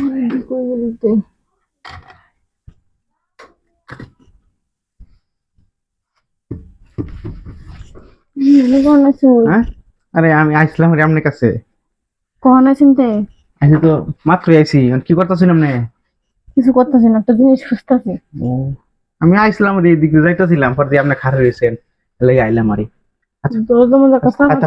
বলতে হ্যাঁ? আরে আমি আইছিলাম রে আপনার কাছে। কোন আছেন তে? আইসি তো মাত্রই আইছি। কি করতেছিলাম না কিছু করতেছি না একটা জিনিস খুঁজতেছি। আমি আইছিলাম রে এদিকে যাইতেছিলাম পর দিয়ে আপনি খারে রয়েছেন লেগে আইলাম আরে। তোর তো মধ্যে কাছে আচ্ছা,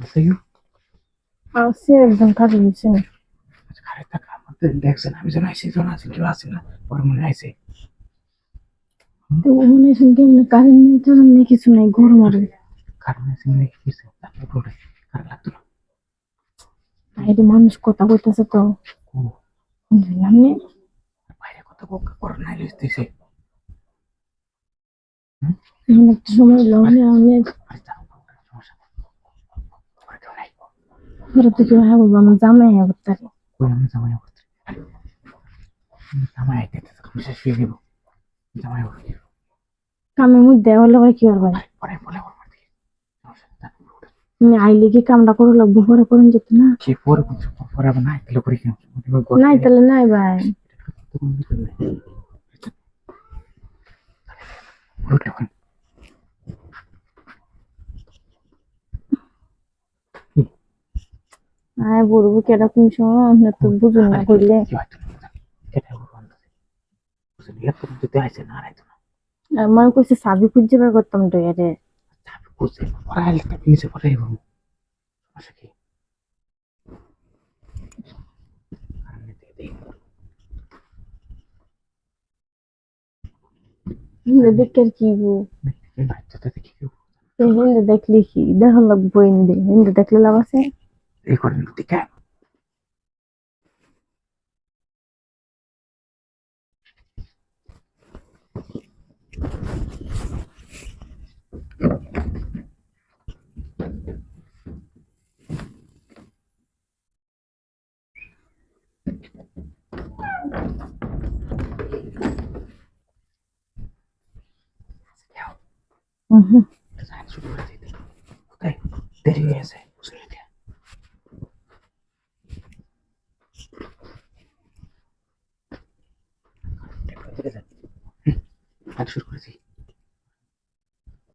আছে কি আছে একজন কাজে গেছেন টাকা আমাদের দেখছেন আমি যেন আইসি জন আছে কেউ আছে না পরে মনে আইসে। তো মনে কেমন? কারেন্ট নেই তো নেই কিছু নাই গরম আর কারণ আছে কি হয়েছে তারপরে পরে লাগতো না। বাইরে মানুষ কথা কইতেছে তো। বুঝলাম নে। বাইরে কত বোকা করে নাই লিখতেছে একটা সময় আমি আরে দাও সমস্যা নেই পরে কেউ নাই ঘরে থেকে হ্যাঁ বলব আমার জামাই হ্যাঁ করতে আমি জামাই করতে জামাই আইতে আমি শেষ হয়ে দেবো জামাই করতে কামের মধ্যে হলে কি করবেন পরে বলে ওর মার দিকে তুমি আইলে কি কামটা করে লাগবো পরে করেন যেত না সে পরে পরে নাই তাহলে করে কিনা নাই তাহলে নাই ভাই আয় বলব কীরকম সময় আমরা তো বুঝুন না করলে আমার কইছে সাবি খুঁজে বের করতাম তো এরে। দেখে আর কি? গো। এই হিন্দে দেখলে কি? দেখা লাগবো হিন্দে হিন্দে দেখলে লাভ আছে? এই করেন টিকা হুম শুরু করে দিতে কোথায় দেরি হয়ে গেছে বুঝলি না হুম, কাজ শুরু করেছি।